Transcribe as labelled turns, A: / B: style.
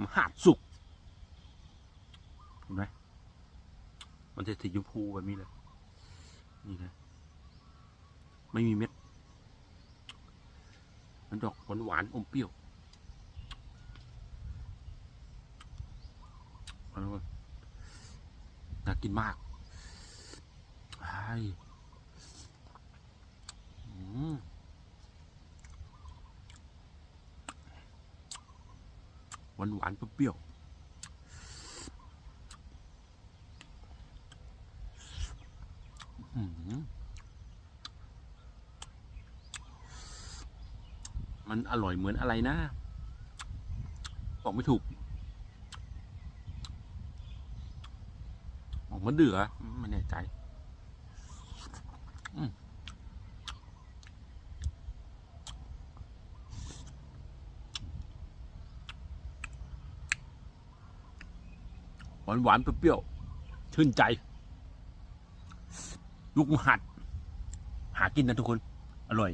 A: มหาดสุกเห็นไหมมันจะสีชมพูแบบนี้เลย นี่นะ ไม่มีเม็ด มันดอกหวานหวานอมเปรี้ยวน่ากินมากไอ้อืม หวานหวานเปรี้ยวมันอร่อยเหมือนอะไรนะ บอกไม่ถูกบอกมันเดือไม่แน่ใจ อืมานหวานๆเปรี้ยวๆชื่นใจ ลูกหัด หากินนะทุกคน อร่อย